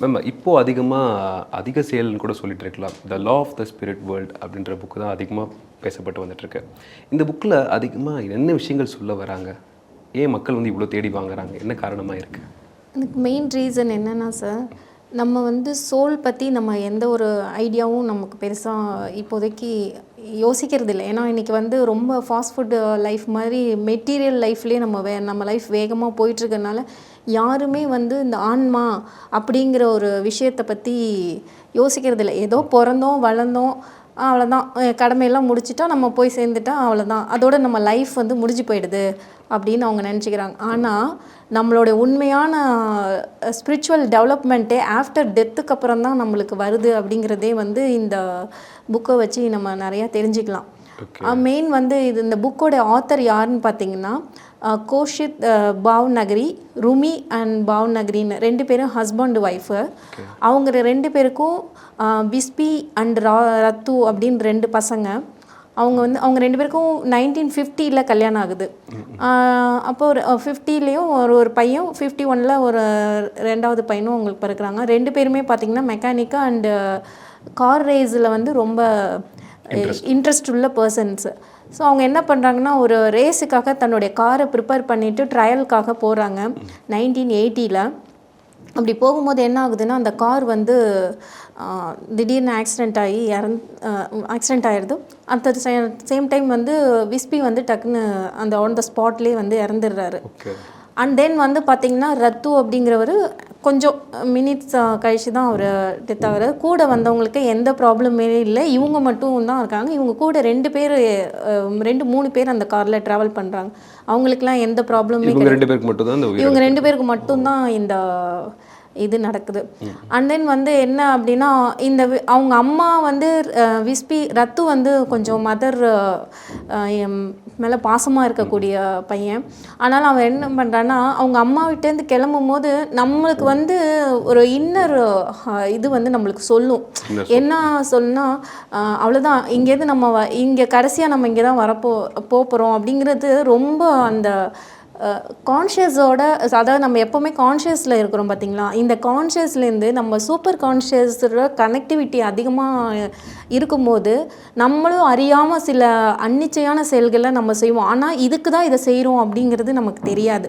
Ma'am இப்போது அதிகமாக அதிக செயல்னு கூட சொல்லிட்டு இருக்கலாம். The law of the spirit world அப்படின்ற புக்கு தான் அதிகமாக பேசப்பட்டு வந்துட்டுருக்கு. இந்த புக்கில் அதிகமாக என்ன விஷயங்கள் சொல்ல வராங்க? ஏன் மக்கள் வந்து இவ்வளோ தேடி வாங்குறாங்க? என்ன காரணமாக இருக்குது அதுக்கு மெயின் ரீசன் என்னென்னா சார் நம்ம வந்து சோல் பற்றி நம்ம எந்த ஒரு ஐடியாவும் நமக்கு பெருசாக இப்போதைக்கு யோசிக்கிறது இல்லை ஏன்னா இன்றைக்கி வந்து ரொம்ப ஃபாஸ்ட் ஃபுட் லைஃப் மாதிரி மெட்டீரியல் லைஃப்லேயே நம்ம வே நம்ம லைஃப் வேகமாக போயிட்டுருக்கனால யாருமே வந்து இந்த ஆன்மா அப்படிங்கிற ஒரு விஷயத்தை பற்றி யோசிக்கிறது இல்லை ஏதோ பிறந்தோம் வளர்ந்தோம் அவ்வளோதான் கடமையெல்லாம் முடிச்சிட்டா நம்ம போய் சேர்ந்துட்டா அவ்வளோதான் அதோட நம்ம லைஃப் வந்து முடிஞ்சு போயிடுது அப்படின்னு அவங்க நினச்சிக்கிறாங்க. ஆனால் நம்மளோட உண்மையான ஸ்பிரிச்சுவல் டெவலப்மெண்ட்டே ஆஃப்டர் டெத்துக்கு அப்புறம் தான் நம்மளுக்கு வருது அப்படிங்கிறதே வந்து இந்த புக்கை வச்சு நம்ம நிறையா தெரிஞ்சுக்கலாம். மெயின் வந்து இது இந்த புக்கோட ஆத்தர் யாருன்னு பார்த்தீங்கன்னா கோஷித் பாவ் நகரி ருமி அண்ட் பாவ் நகரின்னு ரெண்டு பேரும் ஹஸ்பண்ட் ஒய்ஃபு அவங்க ரெண்டு பேருக்கும் பிஸ்பி அண்ட் ரா ரத்து அப்படின்னு ரெண்டு பசங்க. அவங்க வந்து அவங்க ரெண்டு பேருக்கும் நைன்டீன் ஃபிஃப்டியில் கல்யாணம் ஆகுது. அப்போ ஒரு ஃபிஃப்டிலேயும் ஒரு ஒரு பையன் ஃபிஃப்டி ஒனில் ஒரு ரெண்டாவது பையனும் அவங்களுக்கு பிறக்கிறாங்க. ரெண்டு பேருமே பார்த்திங்கன்னா மெக்கானிக்கா அண்டு கார் ரேஸில் வந்து ரொம்ப இன்ட்ரெஸ்ட் உள்ள பர்சன்ஸ் ஸோ அவங்க என்ன பண்ணுறாங்கன்னா ஒரு ரேஸுக்காக தன்னுடைய காரை ப்ரிப்பேர் பண்ணிவிட்டு ட்ரையலுக்காக போகிறாங்க நைன்டீன் எயிட்டியில் அப்படி போகும்போது என்ன ஆகுதுன்னா அந்த கார் வந்து திடீர்னு ஆக்சிடெண்ட் ஆகி இறந் ஆக்சிடெண்ட் ஆயிடுது அந்த சேம் டைம் வந்து விஸ்பி வந்து டக்குன்னு அந்த ஆன் த ஸ்பாட்லேயே வந்து இறந்துடுறாரு. அண்ட் தென் வந்து பார்த்தீங்கன்னா ரத்து அப்படிங்கிறவர் கொஞ்சம் மினிட்ஸ் கழிச்சு தான் அவர் டெத் ஆகிறார். கூட வந்தவங்களுக்கு எந்த ப்ராப்ளமே இல்லை. இவங்க மட்டும் தான் இருக்காங்க. இவங்க கூட ரெண்டு பேர் ரெண்டு மூணு பேர் அந்த காரில் ட்ராவல் பண்ணுறாங்க அவங்களுக்குலாம் எந்த ப்ராப்ளமே இவங்க ரெண்டு பேருக்கு மட்டும் தான் இந்த உயிர் இவங்க ரெண்டு பேருக்கு மட்டும்தான் இந்த இது நடக்குது. அண்ட் தென் வந்து என்ன அப்படின்னா இந்த வி- அவங்க அம்மா வந்து விஸ்பி ரத்து வந்து கொஞ்சம் மதர் மேலே பாசமாக இருக்கக்கூடிய பையன். ஆனால் அவன் என்ன பண்ணுறான்னா அவங்க அம்மா விட்டேருந்து கிளம்பும் போது நம்மளுக்கு வந்து ஒரு இன்னர் இது வந்து நம்மளுக்கு சொல்லும். என்ன சொல்லுனா அவ்வளோதான் இங்கேருந்து நம்ம வ- இங்கே கடைசியாக நம்ம இங்கே தான் வரப்போ போகிறோம் அப்படிங்கிறது ரொம்ப அந்த கான்ஷியஸோட அதாவது நம்ம எப்போவுமே கான்ஷியஸில் இருக்கிறோம் பார்த்தீங்களா இந்த கான்ஷியஸ்லேருந்து நம்ம சூப்பர் கான்ஷியஸோட கனெக்டிவிட்டி அதிகமாக இருக்கும்போது நம்மளும் அறியாமல் சில அன்னிச்சையான செயல்களை நம்ம செய்வோம். ஆனால் இதுக்கு தான் இதை செய்கிறோம் அப்படிங்கிறது நமக்கு தெரியாது.